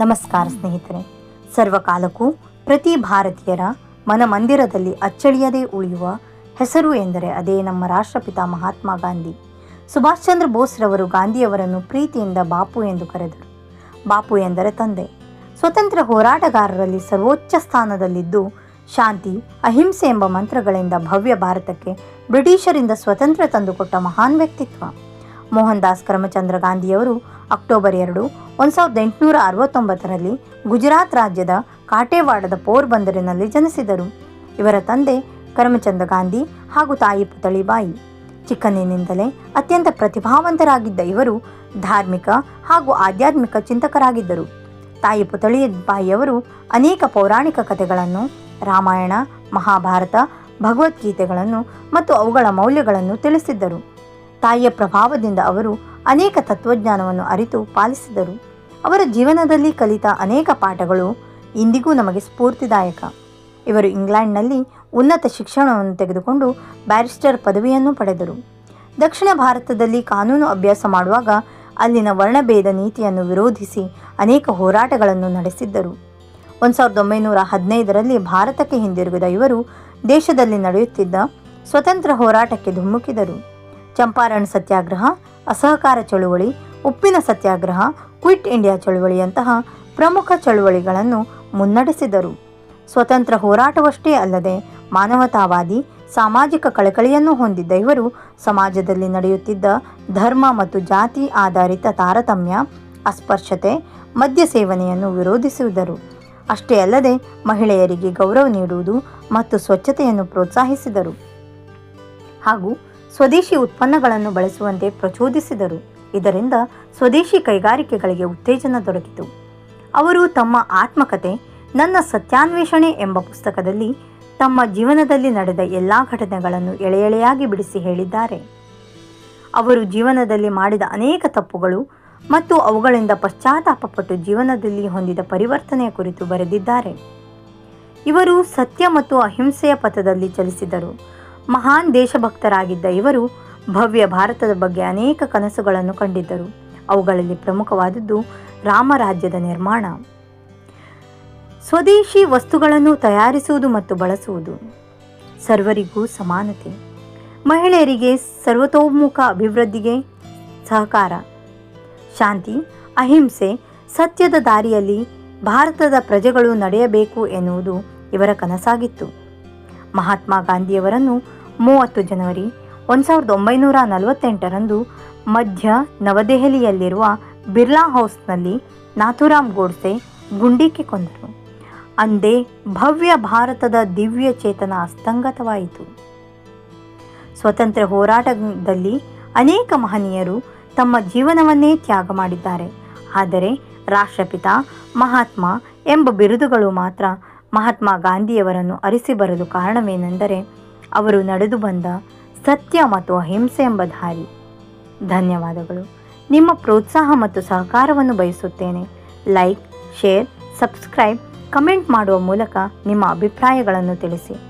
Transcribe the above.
ನಮಸ್ಕಾರ ಸ್ನೇಹಿತರೆ. ಸರ್ವಕಾಲಕ್ಕೂ ಪ್ರತಿ ಭಾರತೀಯರ ಮನಮಂದಿರದಲ್ಲಿ ಅಚ್ಚಳಿಯದೇ ಉಳಿಯುವ ಹೆಸರು ಎಂದರೆ ಅದೇ ನಮ್ಮ ರಾಷ್ಟ್ರಪಿತ ಮಹಾತ್ಮ ಗಾಂಧಿ. ಸುಭಾಷ್ ಚಂದ್ರ ಬೋಸ್ರವರು ಗಾಂಧಿಯವರನ್ನು ಪ್ರೀತಿಯಿಂದ ಬಾಪು ಎಂದು ಕರೆದರು. ಬಾಪು ಎಂದರೆ ತಂದೆ. ಸ್ವತಂತ್ರ ಹೋರಾಟಗಾರರಲ್ಲಿ ಸರ್ವೋಚ್ಚ ಸ್ಥಾನದಲ್ಲಿದ್ದು ಶಾಂತಿ, ಅಹಿಂಸೆ ಎಂಬ ಮಂತ್ರಗಳಿಂದ ಭವ್ಯ ಭಾರತಕ್ಕೆ ಬ್ರಿಟಿಷರಿಂದ ಸ್ವತಂತ್ರ ತಂದುಕೊಟ್ಟ ಮಹಾನ್ ವ್ಯಕ್ತಿತ್ವ. ಮೋಹನ್ ದಾಸ್ ಕರಮಚಂದ್ರ ಗಾಂಧಿಯವರು ಅಕ್ಟೋಬರ್ ಎರಡು, ಒಂದು ಸಾವಿರದ ಎಂಟುನೂರ ಅರವತ್ತೊಂಬತ್ತರಲ್ಲಿ ಗುಜರಾತ್ ರಾಜ್ಯದ ಕಾಟೇವಾಡದ ಪೋರ್ಬಂದರಿನಲ್ಲಿ ಜನಿಸಿದರು. ಇವರ ತಂದೆ ಕರಮಚಂದ್ರ ಗಾಂಧಿ ಹಾಗೂ ತಾಯಿ ಪುತಳಿಬಾಯಿ ಚಿಕ್ಕಂದಿನಿಂದಲೇ ಅತ್ಯಂತ ಪ್ರತಿಭಾವಂತರಾಗಿದ್ದ ಇವರು ಧಾರ್ಮಿಕ ಹಾಗೂ ಆಧ್ಯಾತ್ಮಿಕ ಚಿಂತಕರಾಗಿದ್ದರು. ತಾಯಿ ಪುತಳಿಬಾಯಿಯವರು ಅನೇಕ ಪೌರಾಣಿಕ ಕಥೆಗಳನ್ನು, ರಾಮಾಯಣ, ಮಹಾಭಾರತ, ಭಗವದ್ಗೀತೆಗಳನ್ನು ಮತ್ತು ಅವುಗಳ ಮೌಲ್ಯಗಳನ್ನು ತಿಳಿಸಿದ್ದರು. ತಾಯಿಯ ಪ್ರಭಾವದಿಂದ ಅವರು ಅನೇಕ ತತ್ವಜ್ಞಾನವನ್ನು ಅರಿತು ಪಾಲಿಸಿದರು. ಅವರ ಜೀವನದಲ್ಲಿ ಕಲಿತ ಅನೇಕ ಪಾಠಗಳು ಇಂದಿಗೂ ನಮಗೆ ಸ್ಫೂರ್ತಿದಾಯಕ. ಇವರು ಇಂಗ್ಲೆಂಡ್ನಲ್ಲಿ ಉನ್ನತ ಶಿಕ್ಷಣವನ್ನು ತೆಗೆದುಕೊಂಡು ಬ್ಯಾರಿಸ್ಟರ್ ಪದವಿಯನ್ನು ಪಡೆದರು. ದಕ್ಷಿಣ ಭಾರತದಲ್ಲಿ ಕಾನೂನು ಅಭ್ಯಾಸ ಮಾಡುವಾಗ ಅಲ್ಲಿನ ವರ್ಣಭೇದ ನೀತಿಯನ್ನು ವಿರೋಧಿಸಿ ಅನೇಕ ಹೋರಾಟಗಳನ್ನು ನಡೆಸಿದ್ದರು. ಒಂದು ಸಾವಿರದ ಒಂಬೈನೂರ ಹದಿನೈದರಲ್ಲಿ ಭಾರತಕ್ಕೆ ಹಿಂದಿರುಗಿದ ಇವರು ದೇಶದಲ್ಲಿ ನಡೆಯುತ್ತಿದ್ದ ಸ್ವತಂತ್ರ ಹೋರಾಟಕ್ಕೆ ಧುಮುಕಿದರು. ಚಂಪಾರಣ ಸತ್ಯಾಗ್ರಹ, ಅಸಹಕಾರ ಚಳುವಳಿ, ಉಪ್ಪಿನ ಸತ್ಯಾಗ್ರಹ, ಕ್ವಿಟ್ ಇಂಡಿಯಾ ಚಳುವಳಿಯಂತಹ ಪ್ರಮುಖ ಚಳುವಳಿಗಳನ್ನು ಮುನ್ನಡೆಸಿದರು. ಸ್ವತಂತ್ರ ಹೋರಾಟವಷ್ಟೇ ಅಲ್ಲದೆ ಮಾನವತಾವಾದಿ, ಸಾಮಾಜಿಕ ಕಳಕಳಿಯನ್ನು ಹೊಂದಿದ್ದ ಇವರು ಸಮಾಜದಲ್ಲಿ ನಡೆಯುತ್ತಿದ್ದ ಧರ್ಮ ಮತ್ತು ಜಾತಿ ಆಧಾರಿತ ತಾರತಮ್ಯ, ಅಸ್ಪರ್ಶತೆ, ಮದ್ಯ ಸೇವನೆಯನ್ನು ವಿರೋಧಿಸುವುದರು. ಅಷ್ಟೇ ಅಲ್ಲದೆ ಮಹಿಳೆಯರಿಗೆ ಗೌರವ ನೀಡುವುದು ಮತ್ತು ಸ್ವಚ್ಛತೆಯನ್ನು ಪ್ರೋತ್ಸಾಹಿಸಿದರು. ಹಾಗೂ ಸ್ವದೇಶಿ ಉತ್ಪನ್ನಗಳನ್ನು ಬಳಸುವಂತೆ ಪ್ರಚೋದಿಸಿದರು. ಇದರಿಂದ ಸ್ವದೇಶಿ ಕೈಗಾರಿಕೆಗಳಿಗೆ ಉತ್ತೇಜನ ದೊರಕಿತು. ಅವರು ತಮ್ಮ ಆತ್ಮಕತೆ, ನನ್ನ ಸತ್ಯಾನ್ವೇಷಣೆ ಎಂಬ ಪುಸ್ತಕದಲ್ಲಿ ತಮ್ಮ ಜೀವನದಲ್ಲಿ ನಡೆದ ಎಲ್ಲ ಘಟನೆಗಳನ್ನು ಎಳೆ ಎಳೆಯಾಗಿ ಬಿಡಿಸಿ ಹೇಳಿದ್ದಾರೆ. ಅವರು ಜೀವನದಲ್ಲಿ ಮಾಡಿದ ಅನೇಕ ತಪ್ಪುಗಳು ಮತ್ತು ಅವುಗಳಿಂದ ಪಶ್ಚಾತ್ತಾಪಪಟ್ಟು ಜೀವನದಲ್ಲಿ ಹೊಂದಿದ ಪರಿವರ್ತನೆಯ ಕುರಿತು ಬರೆದಿದ್ದಾರೆ. ಇವರು ಸತ್ಯ ಮತ್ತು ಅಹಿಂಸೆಯ ಪಥದಲ್ಲಿ ಚಲಿಸಿದರು. ಮಹಾನ್ ದೇಶಭಕ್ತರಾಗಿದ್ದ ಇವರು ಭವ್ಯ ಭಾರತದ ಬಗ್ಗೆ ಅನೇಕ ಕನಸುಗಳನ್ನು ಕಂಡಿದ್ದರು. ಅವುಗಳಲ್ಲಿ ಪ್ರಮುಖವಾದದ್ದು ರಾಮರಾಜ್ಯದ ನಿರ್ಮಾಣ. ಸ್ವದೇಶಿ ವಸ್ತುಗಳನ್ನು ತಯಾರಿಸುವುದು ಮತ್ತು ಬಳಸುವುದು. ಸರ್ವರಿಗೂ ಸಮಾನತೆ. ಮಹಿಳೆಯರಿಗೆ ಸರ್ವತೋಮುಖ ಅಭಿವೃದ್ಧಿಗೆ ಸಹಕಾರ. ಶಾಂತಿ, ಅಹಿಂಸೆ, ಸತ್ಯದ ದಾರಿಯಲ್ಲಿ ಭಾರತದ ಪ್ರಜೆಗಳು ನಡೆಯಬೇಕು ಎನ್ನುವುದು ಇವರ ಕನಸಾಗಿತ್ತು. ಮಹಾತ್ಮ ಗಾಂಧಿಯವರನ್ನು ಮೂವತ್ತು ಜನವರಿ ಒಂದು ಸಾವಿರದ ಒಂಬೈನೂರ ನಲವತ್ತೆಂಟರಂದು ಮಧ್ಯ ನವದೆಹಲಿಯಲ್ಲಿರುವ ಬಿರ್ಲಾ ಹೌಸ್ನಲ್ಲಿ ನಾಥುರಾಮ್ ಗೋಡ್ಸೆ ಗುಂಡಿಕ್ಕಿ ಕೊಂದರು. ಅಂದೇ ಭವ್ಯ ಭಾರತದ ದಿವ್ಯ ಚೇತನ ಅಸ್ತಂಗತವಾಯಿತು. ಸ್ವತಂತ್ರ ಹೋರಾಟದಲ್ಲಿ ಅನೇಕ ಮಹನೀಯರು ತಮ್ಮ ಜೀವನವನ್ನೇ ತ್ಯಾಗ ಮಾಡಿದ್ದಾರೆ. ಆದರೆ ರಾಷ್ಟ್ರಪಿತ ಮಹಾತ್ಮ ಎಂಬ ಬಿರುದುಗಳು ಮಾತ್ರ ಮಹಾತ್ಮ ಗಾಂಧಿಯವರನ್ನು ಅರಿಸಿ ಬರಲು ಕಾರಣವೇನೆಂದರೆ ಅವರು ನಡೆದು ಬಂದ ಸತ್ಯ ಮತ್ತು ಅಹಿಂಸೆ ಎಂಬ ದಾರಿ. ಧನ್ಯವಾದಗಳು. ನಿಮ್ಮ ಪ್ರೋತ್ಸಾಹ ಮತ್ತು ಸಹಕಾರವನ್ನು ಬಯಸುತ್ತೇನೆ. ಲೈಕ್, ಶೇರ್, ಸಬ್ಸ್ಕ್ರೈಬ್, ಕಮೆಂಟ್ ಮಾಡುವ ಮೂಲಕ ನಿಮ್ಮ ಅಭಿಪ್ರಾಯಗಳನ್ನು ತಿಳಿಸಿ.